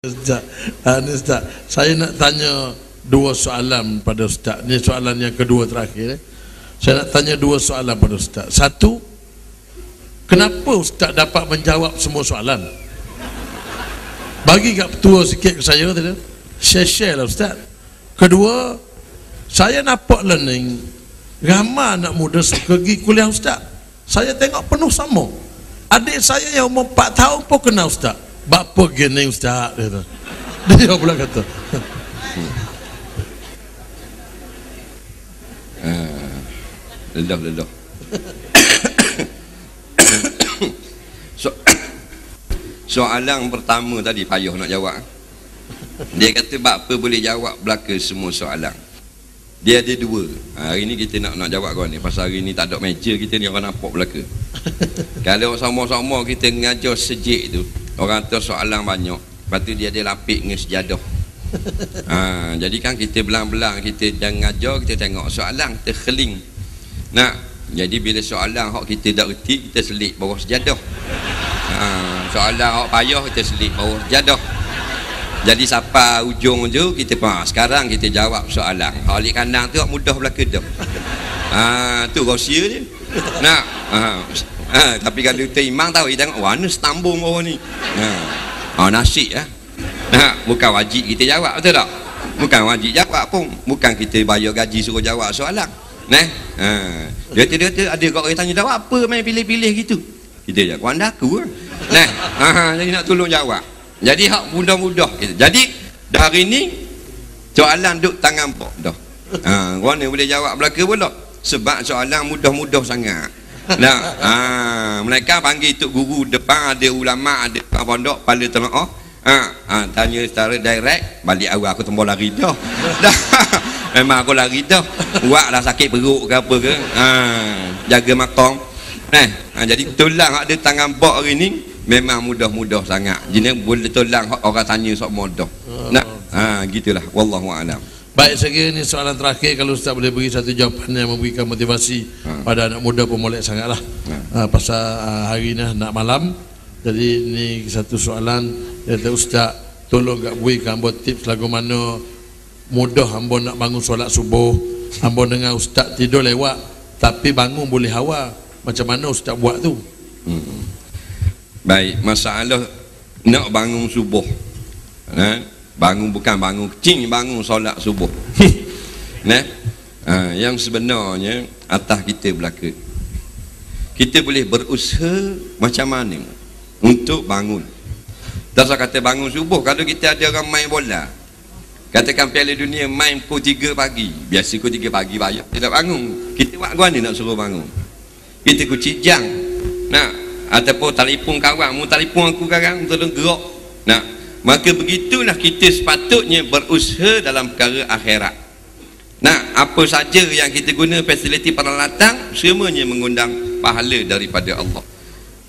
Ustaz, uh, ni Ustaz, saya nak tanya dua soalan pada Ustaz. Ni soalan yang kedua terakhir. Eh. Saya nak tanya dua soalan pada Ustaz. Satu, kenapa Ustaz dapat menjawab semua soalan? Bagi kat petua sikit ke saya tadi. Share-share lah Ustaz. Kedua, saya nampak learning ramai anak muda pergi kuliah Ustaz. Saya tengok penuh sama. Adik saya yang umur 4 tahun pun kenal Ustaz. Bapa gini ustaz kata. Dia pula kata. Ah, lelah lelah. so, soalan pertama tadi payah nak jawab. Dia kata bab apa boleh jawab belaka semua soalan. Dia ada dua. Ha, hari ni kita nak nak jawab kau ni. Pasal hari ni tak ada meja kita ni orang nampak belaka. Kalau sama-sama kita ngajar sejik tu, orang tu soalan banyak. Lepas tu dia ada lapik dengan sejadah. Ha, jadi kan kita belang-belang kita jangan ngajar kita tengok soalan kita keling. Nak jadi bila soalan hak kita tak reti kita selit bawah sejadah. Ha, soalan hak payah kita selit bawah sejadah. Jadi siapa ujung tu kita pa sekarang kita jawab soalan. Halik kandang tu mudah belaka dah. Ha tu rahsia dia. Nak. Ha, ha tapi kalau kita imam tahu dia tengok mana setambung bawah ni. Ha. Ha nasi ya. Ha bukan wajib kita jawab betul tak? Bukan wajib jawab pun. Bukan kita bayar gaji suruh jawab soalan. Nah. Ha. Dia tu dia tu ada kau orang tanya jawab apa main pilih-pilih gitu. Kita jawab anda aku. Nah. Ha jadi nak tolong jawab. Jadi hak mudah-mudah. Jadi dari ni soalan duk tangan pok dah. Ha, orang ni boleh jawab belaka pula. Sebab soalan mudah-mudah sangat. Nah, ha, mereka panggil tok guru depan ada ulama ada depan pondok pada tengok Ha, ha, tanya secara direct balik awal aku tembok lari dah. dah. Memang aku lari dah. Buat lah sakit perut ke apa ke. Ha, jaga makam. Nah, ha, jadi tulang ada tangan bok hari ni memang mudah-mudah sangat jadi boleh tolong orang tanya sok mudah nak ha gitulah wallahu alam Baik saya ini soalan terakhir kalau Ustaz boleh beri satu jawapan yang memberikan motivasi ha. pada anak muda pemolek sangatlah. Ha. Ha, pasal uh, hari ini nak malam. Jadi ini satu soalan kata Ustaz tolong gak berikan buat tips lagu mana mudah hamba nak bangun solat subuh. Hamba dengar Ustaz tidur lewat tapi bangun boleh hawa. Macam mana Ustaz buat tu? Hmm. Baik, masalah nak bangun subuh. Ha? Bangun bukan bangun kecil, bangun solat subuh. nah. Ha, yang sebenarnya atas kita belaka. Kita boleh berusaha macam mana untuk bangun. Tak usah kata bangun subuh kalau kita ada orang main bola. Katakan Piala Dunia main pukul 3 pagi. Biasa pukul 3 pagi banyak tidak bangun. Kita buat gua ni nak suruh bangun. Kita kucing jang. Nah, ataupun telefon kawan mu telefon aku sekarang tolong gerak nah maka begitulah kita sepatutnya berusaha dalam perkara akhirat. Nah apa saja yang kita guna fasiliti peralatan semuanya mengundang pahala daripada Allah.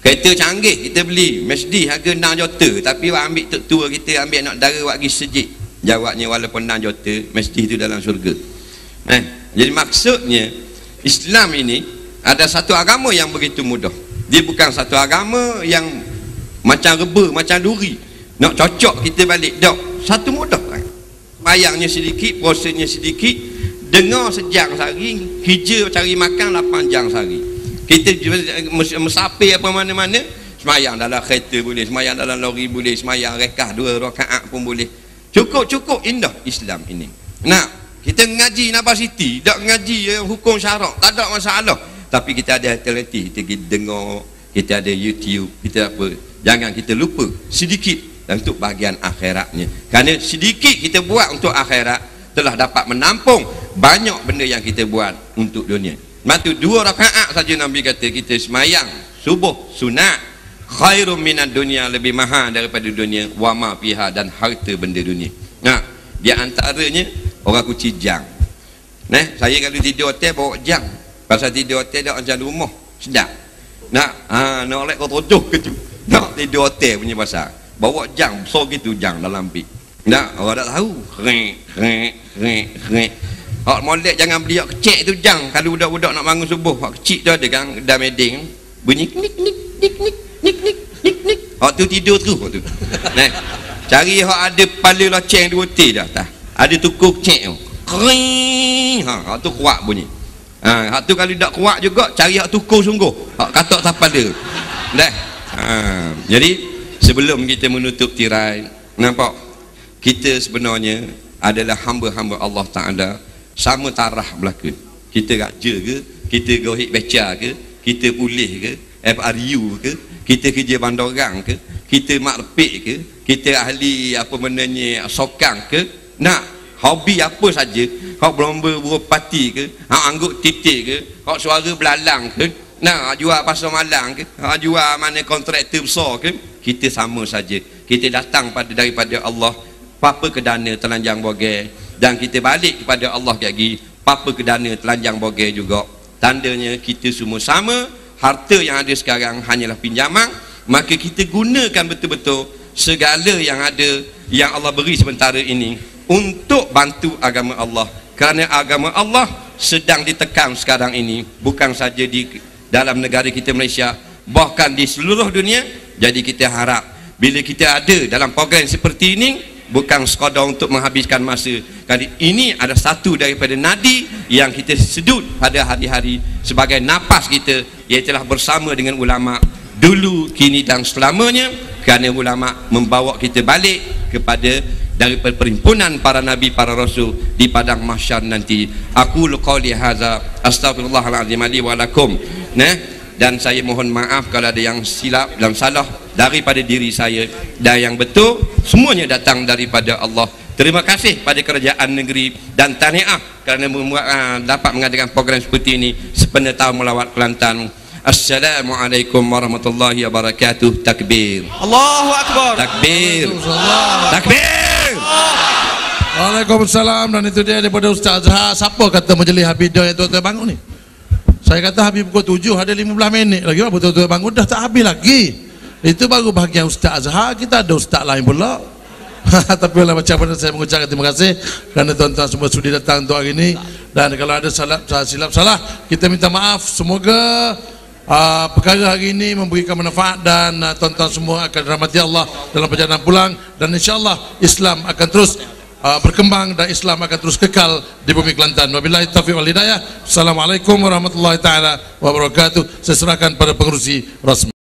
Kereta canggih kita beli mesti harga 6 juta tapi awak ambil tok tua kita ambil anak dara awak pergi sejik. Jawabnya walaupun 6 juta mesti itu dalam syurga. Nah jadi maksudnya Islam ini ada satu agama yang begitu mudah. Dia bukan satu agama yang macam reba, macam duri nak cocok kita balik tak satu mudah kan? Bayangnya sedikit prosesnya sedikit. Dengar sejam sehari hijau cari makan 8 jam sehari. Kita mesapir apa mana-mana semayang dalam kereta boleh semayang dalam lori boleh semayang rekah dua rakaat pun boleh. Cukup-cukup indah Islam ini. Nah kita ngaji Nabas Siti tak ngaji hukum syarak tak ada masalah. Tapi kita ada alternatif kita dengar kita ada YouTube kita apa. Jangan kita lupa sedikit untuk bahagian akhiratnya kerana sedikit kita buat untuk akhirat telah dapat menampung banyak benda yang kita buat untuk dunia Matu dua rakaat saja Nabi kata kita semayang subuh sunat khairum minat dunia lebih mahal daripada dunia wama piha dan harta benda dunia nah di antaranya orang kuci jang nah saya kalau tidur hotel bawa jang Pasal tidur hotel dia macam rumah. Sedap. Nak ha, nak oleh kau todoh ke tu. Nak tidur hotel punya pasal. Bawa jang so gitu jang dalam pik. Nak orang tak tahu. Rek rek rek rek. Hak molek jangan beli hak kecil tu jang. Kalau budak-budak nak bangun subuh, hak kecil tu ada kan dah meding. Bunyi nik nik nik nik nik nik nik nik. Hak tu tidur tu tu. Nah. cari hak ada kepala loceng dua ti dah atas ada tukuk cek tu kering ha hak tu kuat bunyi ha hak tu kalau tak kuat juga cari hak tukul sungguh hak katok tak pada dah ha jadi sebelum kita menutup tirai nampak? Kita sebenarnya adalah hamba-hamba Allah Taala. Sama tarah belaka. Kita raja ke kita gohik beca ke kita pulih ke FRU ke kita kerja bandar orang ke kita mak lepik ke kita ahli apa menanya sokang ke. Nak hobi apa saja. Kau berlomba buah parti ke hak angguk titik ke kau suara belalang ke nak jual pasar malang ke? Hak jual mana kontraktor besar ke? Kita sama saja. Kita datang pada daripada Allah. Apa kedana telanjang bogel? Dan kita balik kepada Allah lagi apa kedana telanjang bogel juga? Tandanya kita semua sama. Harta yang ada sekarang hanyalah pinjaman. Maka kita gunakan betul-betul segala yang ada yang Allah beri sementara ini untuk bantu agama Allah. Kerana agama Allah sedang ditekan sekarang ini. Bukan saja di dalam negara kita Malaysia bahkan di seluruh dunia jadi kita harap bila kita ada dalam program seperti ini bukan sekadar untuk menghabiskan masa. Kali ini ada satu daripada nadi yang kita sedut pada hari-hari sebagai napas kita ialah bersama dengan ulama dulu kini dan selamanya kerana ulama membawa kita balik kepada dari perhimpunan para nabi para rasul di padang mahsyar nanti. Aku qali hadza astaghfirullahalazim li wa lakum nah dan saya mohon maaf kalau ada yang silap dan salah daripada diri saya dan yang betul semuanya datang daripada Allah. Terima kasih pada kerajaan negeri dan tahniah kerana membuat, uh, dapat mengadakan program seperti ini sepenuh tahun melawat Kelantan. Assalamualaikum warahmatullahi wabarakatuh. Takbir. Allahu Akbar. Takbir. Takbir. Waalaikumsalam. Dan itu dia daripada Ustaz Azhar siapa kata majlis Habidah yang tuan-tuan bangun ni saya kata habis pukul 7 ada 15 minit lagi. Apa tuan-tuan bangun? Dah tak habis lagi. Itu baru bahagian Ustaz. Azhar kita ada Ustaz lain pula. Tapi oleh macam mana saya mengucapkan terima kasih kerana tuan-tuan semua sudi datang untuk hari ini. Dan kalau ada salah, salah silap salah kita minta maaf. Semoga uh, perkara hari ini memberikan manfaat dan uh, tuan-tuan semua akan dirahmati Allah dalam perjalanan pulang. Dan insyaAllah Islam akan terus uh, berkembang dan Islam akan terus kekal di bumi Kelantan. Wabillahi taufiq wal hidayah. Assalamualaikum warahmatullahi taala wabarakatuh. Saya serahkan pada pengurusi rasmi